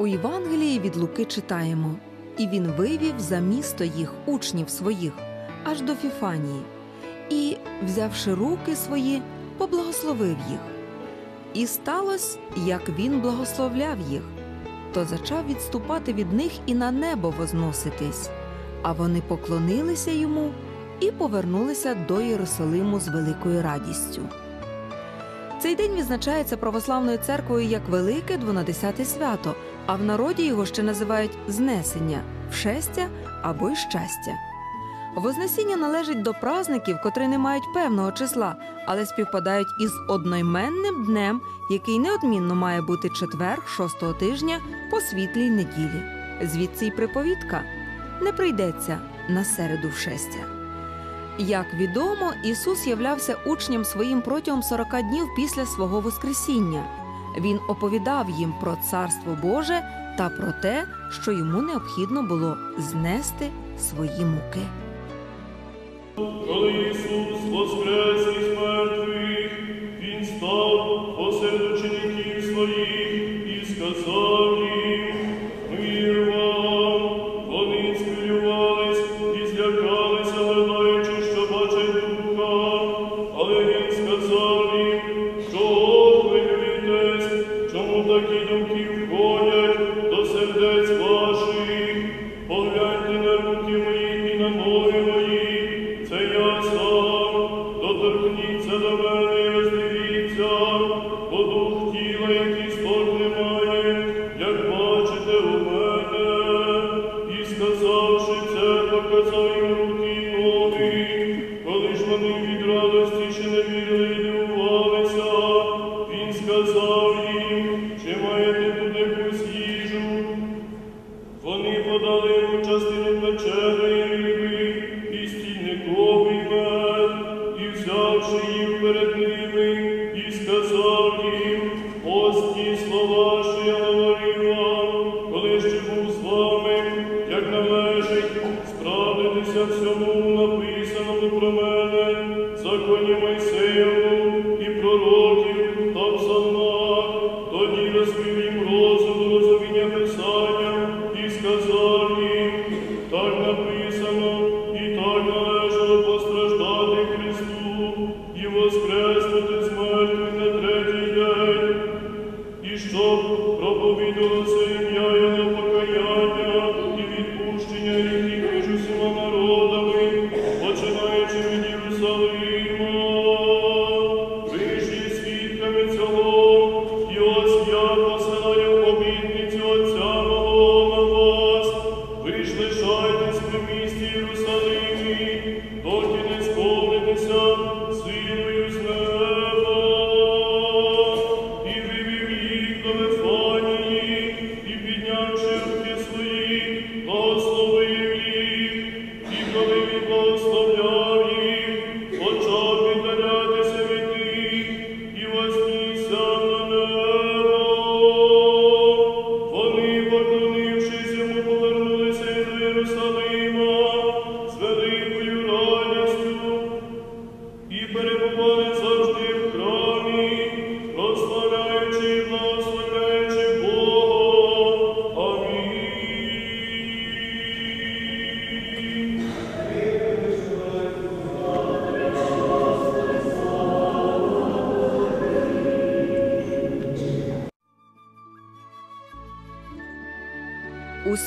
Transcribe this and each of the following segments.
У Євангелії від Луки читаємо: І він вивів за місто їх учнів своїх аж до Фіфанії, і, взявши руки свої, поблагословив їх. І сталося, як він благословляв їх, то зачав відступати від них і на небо возноситись, а вони поклонилися йому і повернулися до Єрусалиму з великою радістю. Цей день відзначається православною церквою як Велике Двонадесяте свято, а в народі його ще називають Знесення, вшестя або й щастя. Вознесіння належить до празників, котрі не мають певного числа, але співпадають із одноіменним днем, який неодмінно має бути четвер шостого тижня по світлій неділі. Звідси й приповідка не прийдеться на середу вшестя. Як відомо, Ісус являвся учням своїм протягом 40 днів після свого Воскресіння. Він оповідав їм про Царство Боже та про те, що йому необхідно було знести свої муки. Коли Ісус воскрес бо як справитися всьому написаному про мене,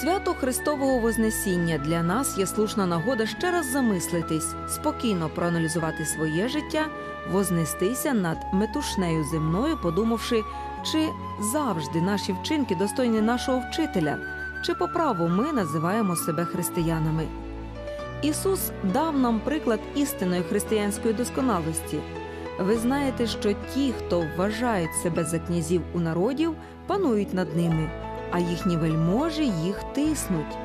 свято Христового Вознесіння для нас є слушна нагода ще раз замислитись, спокійно проаналізувати своє життя, вознестися над метушнею земною, подумавши, чи завжди наші вчинки достойні нашого вчителя, чи по праву ми називаємо себе християнами. Ісус дав нам приклад істинної християнської досконалості. Ви знаєте, що ті, хто вважають себе за князів у народів, панують над ними, а їхні вельможі їх тиснуть.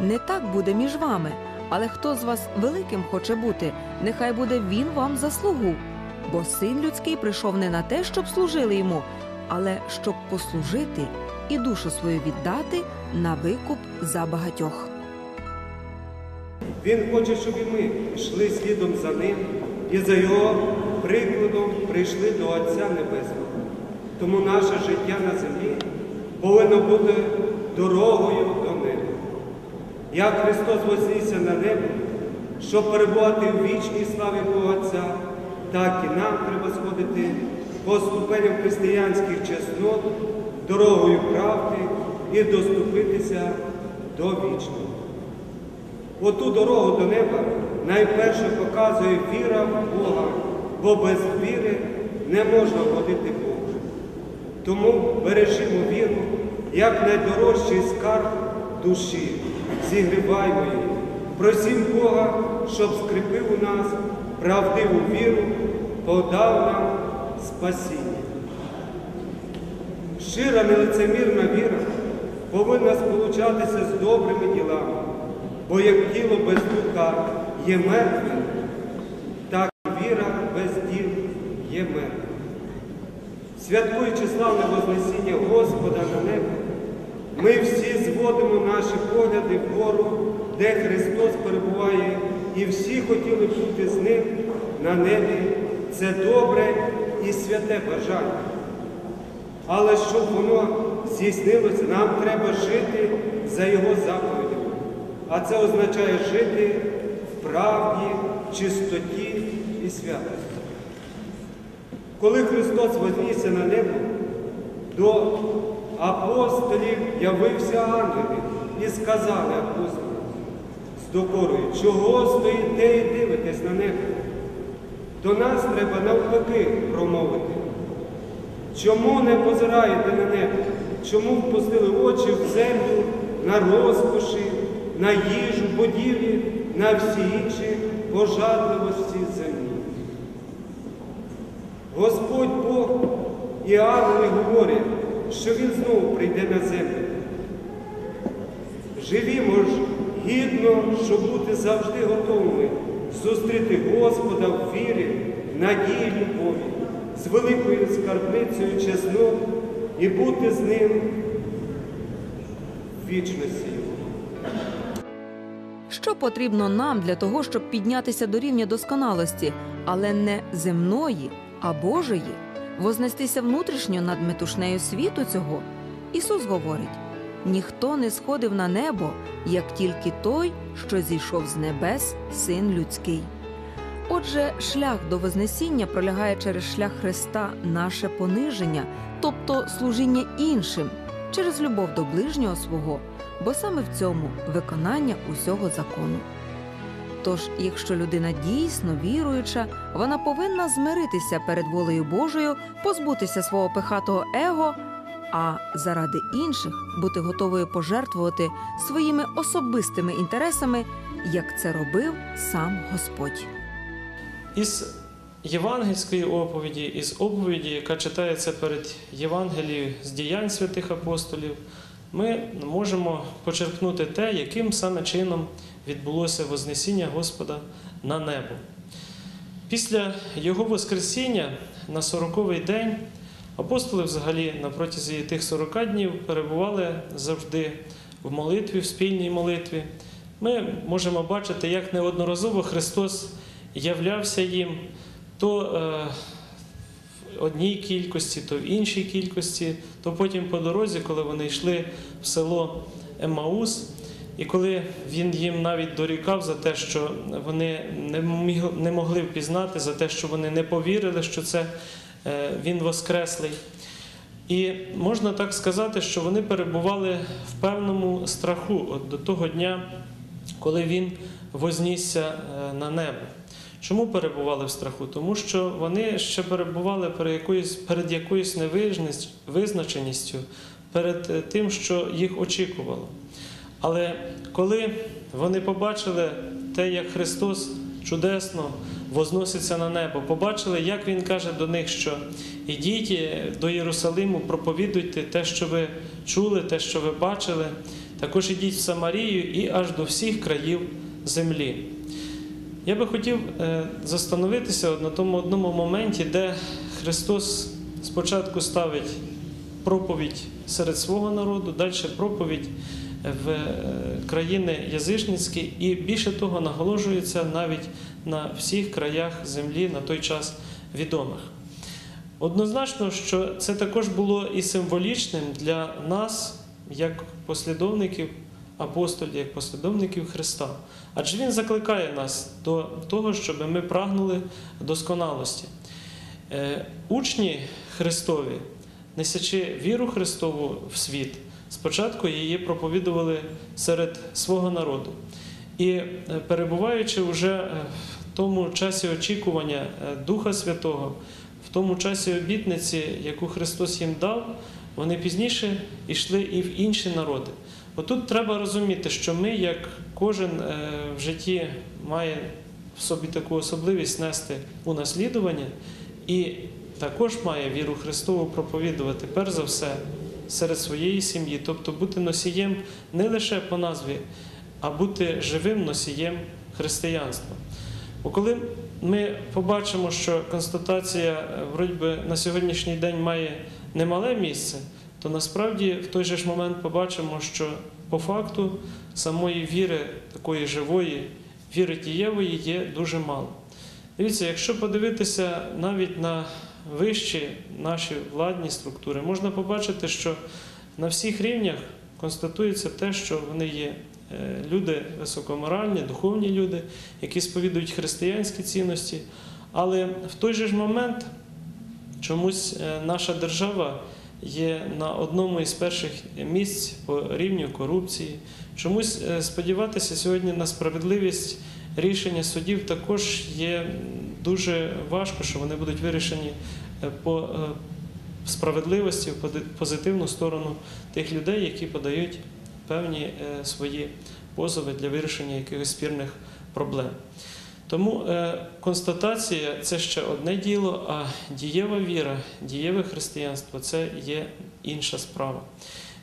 Не так буде між вами, але хто з вас великим хоче бути, нехай буде він вам за слугу. Бо син людський прийшов не на те, щоб служили йому, але щоб послужити і душу свою віддати на викуп за багатьох. Він хоче, щоб і ми йшли слідом за ним і за його прикладом прийшли до Отця Небесного. Тому наше життя на землі повинно бути дорогою до неба. Як Христос вознісся на небо, щоб перебувати в вічній славі Бога Отця, так і нам треба сходити по ступеням християнських чеснот, дорогою правди і доступитися до вічного. Оту дорогу до неба найперше показує віра в Бога, бо без віри не можна вгодити Богу. Тому бережімо віру як найдорожчий скарб душі, зігріваймо її, просім Бога, щоб скріпив у нас правдиву віру, подав нам спасіння. Щира нелицемірна віра повинна сполучатися з добрими ділами, бо як тіло без духа є мертвим, так і віра без діл є мертвим. Святкуючи славне Вознесіння Господа на небо, ми всі зводимо наші погляди вгору, де Христос перебуває, і всі хотіли бути з ним на небі. Це добре і святе бажання. Але щоб воно здійснилося, нам треба жити за Його заповідями. А це означає жити в правді, чистоті і святості. Коли Христос вознісся на небо, до апостолів явився ангели і сказали апостолам з докорою, чого стоїте і дивитесь на небо? До нас треба навпаки промовити. Чому не позираєте на небо? Чому впустили очі в землю на розкоші, на їжу, будівлі, на всі інші пожадливості землі? Господь Бог і ангели говорять, що Він знову прийде на землю. Живімо ж гідно, щоб бути завжди готовими зустріти Господа в вірі, надії, любові, з великою скарбницею чеснот і бути з ним в вічності. Що потрібно нам для того, щоб піднятися до рівня досконалості, але не земної, а Божої, вознестися внутрішньо над метушнею світу цього? Ісус говорить: ніхто не сходив на небо, як тільки той, що зійшов з небес, син людський. Отже, шлях до Вознесіння пролягає через шлях Христа наше пониження, тобто служіння іншим, через любов до ближнього свого, бо саме в цьому виконання усього закону. Тож, якщо людина дійсно віруюча, вона повинна змиритися перед волею Божою, позбутися свого пихатого его, а заради інших бути готовою пожертвувати своїми особистими інтересами, як це робив сам Господь. Із євангельської оповіді, із оповіді, яка читається перед Євангелією з діянь святих апостолів, ми можемо почерпнути те, яким саме чином відбулося Вознесіння Господа на небо. Після Його Воскресіння на 40-й день апостоли взагалі на протязі тих 40 днів перебували завжди в молитві, в спільній молитві. Ми можемо бачити, як неодноразово Христос являвся їм то е, в одній кількості, то в іншій кількості, то потім по дорозі, коли вони йшли в село Емаус, і коли він їм навіть дорікав за те, що вони не могли впізнати, за те, що вони не повірили, що це е, він Воскреслий. І можна так сказати, що вони перебували в певному страху от до того дня, коли він вознісся е, на небо. Чому перебували в страху? Тому що вони ще перебували перед якоюсь, перед якоюсь невизнач- визначеністю, перед е, тим, що їх очікувало. Але коли вони побачили те, як Христос чудесно возноситься на небо, побачили, як Він каже до них, що ідіть до Єрусалиму, проповідуйте те, що ви чули, те, що ви бачили, також ідіть в Самарію і аж до всіх країв землі. Я би хотів е, застановитися на тому одному моменті, де Христос спочатку ставить проповідь серед свого народу, далі проповідь в е, країни язичницькі, і більше того наголошується навіть на всіх краях землі на той час відомих. Однозначно, що це також було і символічним для нас, як послідовників апостолів, як послідовників Христа. Адже Він закликає нас до того, щоб ми прагнули досконалості. Е, Учні Христові, несячи віру Христову в світ, спочатку її проповідували серед свого народу. І е, перебуваючи вже е, в тому часі очікування е, Духа Святого, в тому часі обітниці, яку Христос їм дав, вони пізніше йшли і в інші народи. Отут треба розуміти, що ми, як кожен в житті має в собі таку особливість нести унаслідування, і також має віру Христову проповідувати, перш за все, серед своєї сім'ї, тобто бути носієм не лише по назві, а бути живим носієм християнства. Бо коли ми побачимо, що констатація е, вроді на сьогоднішній день має немале місце, то насправді в той же ж момент побачимо, що по факту самої віри такої живої, віри дієвої є дуже мало. Дивіться, якщо подивитися навіть на вищі наші владні структури, можна побачити, що на всіх рівнях констатується те, що вони є е, люди високоморальні, духовні люди, які сповідують християнські цінності. Але в той же ж момент чомусь е, наша держава є на одному із перших місць по рівню корупції. Чомусь е, сподіватися сьогодні на справедливість рішення судів також є дуже важко, що вони будуть вирішені е, по е, справедливості, в позитивну сторону тих людей, які подають певні е, свої позови для вирішення якихось спірних проблем. Тому констатація це ще одне діло, а дієва віра, дієве християнство це є інша справа.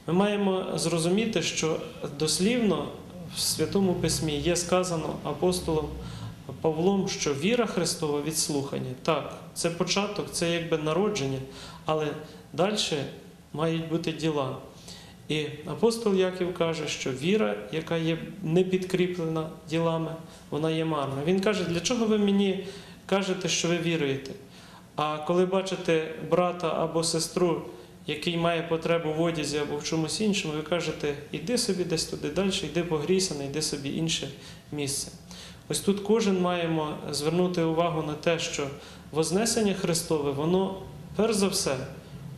Ми маємо зрозуміти, що дослівно в Святому Письмі є сказано апостолом Павлом, що віра Христова від слухання. Так, це початок, це якби народження, але далі мають бути діла. І апостол Яків каже, що віра, яка є не підкріплена ділами, вона є марна. Він каже, для чого ви мені кажете, що ви віруєте? А коли бачите брата або сестру, який має потребу в одязі або в чомусь іншому, ви кажете, іди собі десь туди далі, йди погрійся, йди собі інше місце. Ось тут кожен маємо звернути увагу на те, що Вознесення Христове, воно перш за все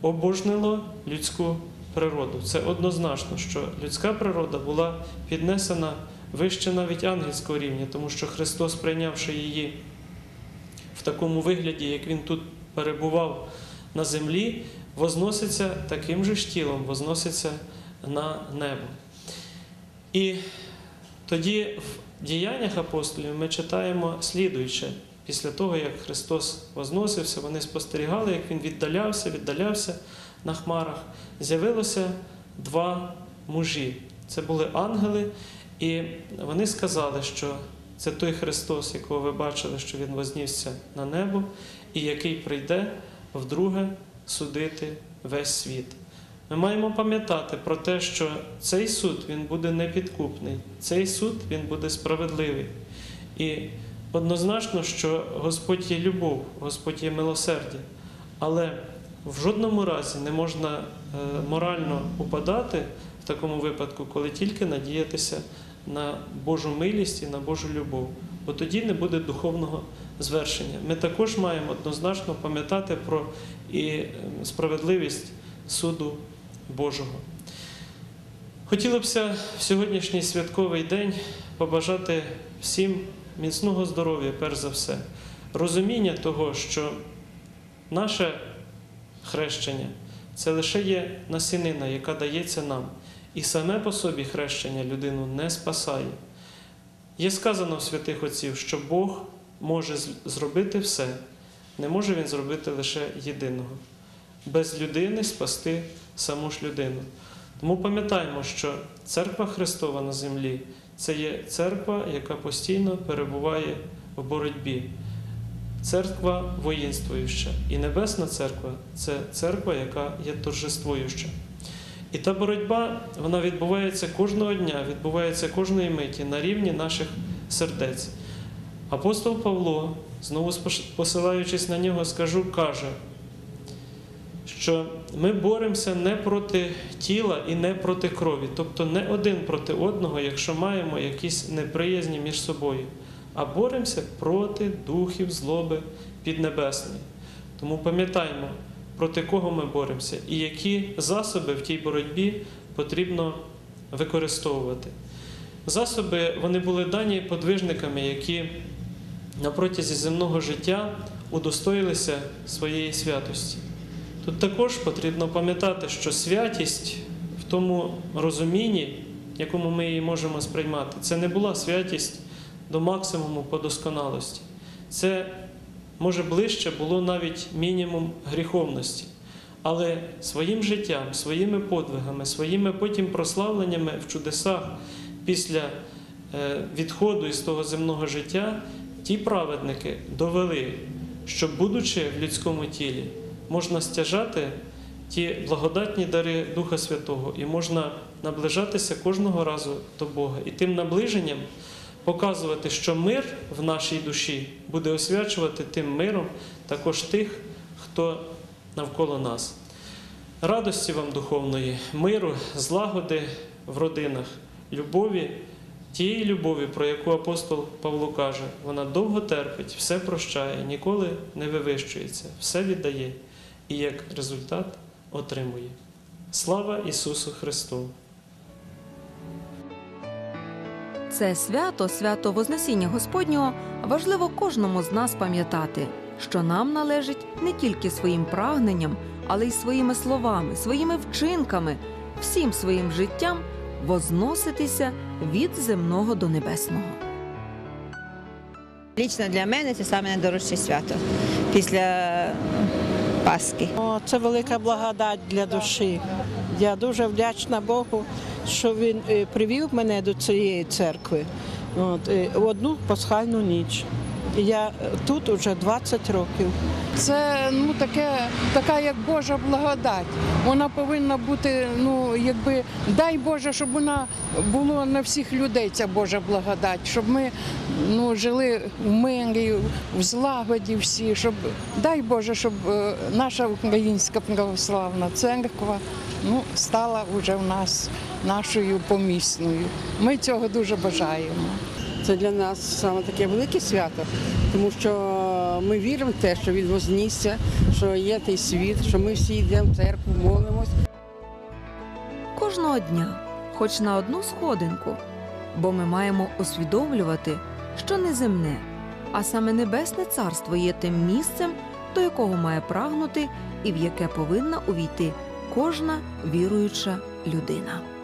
обожнило людську природу. Це однозначно, що людська природа була піднесена вище навіть ангельського рівня, тому що Христос, прийнявши її в такому вигляді, як Він тут перебував на землі, возноситься таким же ж тілом, возноситься на небо. І тоді в діяннях апостолів ми читаємо слідуюче. Після того, як Христос возносився, вони спостерігали, як Він віддалявся, віддалявся на хмарах. З'явилося два мужі. Це були ангели, і вони сказали, що це той Христос, якого ви бачили, що Він вознісся на небо, і який прийде вдруге судити весь світ. Ми маємо пам'ятати про те, що цей суд він буде непідкупний, цей суд він буде справедливий. І однозначно, що Господь є любов, Господь є милосердя, але в жодному разі не можна е, морально упадати в такому випадку, коли тільки надіятися на Божу милість і на Божу любов, бо тоді не буде духовного звершення. Ми також маємо однозначно пам'ятати про і е, справедливість суду Божого. Хотілося б в сьогоднішній святковий день побажати всім міцного здоров'я, перш за все, розуміння того, що наше хрещення це лише є насінина, яка дається нам. І саме по собі хрещення людину не спасає. Є сказано в святих Отців, що Бог може зробити все, не може Він зробити лише єдиного. Без людини спасти саму ж людину. Тому пам'ятаємо, що церква Христова на землі це є церква, яка постійно перебуває в боротьбі. Церква воїнствуюча. І Небесна церква це церква, яка є торжествуюча. І та боротьба вона відбувається кожного дня, відбувається кожної миті на рівні наших сердець. Апостол Павло, знову посилаючись на нього, скажу, каже: що ми боремося не проти тіла і не проти крові, тобто не один проти одного, якщо маємо якісь неприязні між собою, а боремося проти духів злоби піднебесної. Тому пам'ятаємо, проти кого ми боремося і які засоби в тій боротьбі потрібно використовувати. Засоби вони були дані подвижниками, які на протязі земного життя удостоїлися своєї святості. Тут також потрібно пам'ятати, що святість в тому розумінні, якому ми її можемо сприймати, це не була святість до максимуму по досконалості. Це може ближче було навіть мінімум гріховності. Але своїм життям, своїми подвигами, своїми потім прославленнями в чудесах після е, відходу із того земного життя, ті праведники довели, що, будучи в людському тілі, можна стяжати ті благодатні дари Духа Святого і можна наближатися кожного разу до Бога. І тим наближенням показувати, що мир в нашій душі буде освячувати тим миром також тих, хто навколо нас. Радості вам духовної, миру, злагоди в родинах, любові, тієї любові, про яку апостол Павло каже, вона довго терпить, все прощає, ніколи не вивищується, все віддає і як результат отримує. Слава Ісусу Христу! Це свято, свято Вознесіння Господнього, важливо кожному з нас пам'ятати, що нам належить не тільки своїм прагненням, але й своїми словами, своїми вчинками, всім своїм життям возноситися від земного до небесного. Лічно для мене це саме найдорожче свято після Пасхи. О, це велика благодать для душі. Я дуже вдячна Богу, що він е, привів мене до цієї церкви от, е, в одну пасхальну ніч. Я е, тут уже 20 років. Це ну таке, така як Божа благодать. Вона повинна бути, ну якби дай Боже, щоб вона було на всіх людей ця Божа благодать, щоб ми ну жили в мирі, в злагоді всі, щоб дай Боже, щоб е, наша українська православна церква ну стала вже в нас нашою помісною. Ми цього дуже бажаємо. Це для нас саме таке велике свято, тому що ми віримо в те, що він вознісся, що є той світ, що ми всі йдемо в церкву, молимось. Кожного дня, хоч на одну сходинку, бо ми маємо усвідомлювати, що не земне, а саме небесне царство є тим місцем, до якого має прагнути і в яке повинна увійти кожна віруюча людина.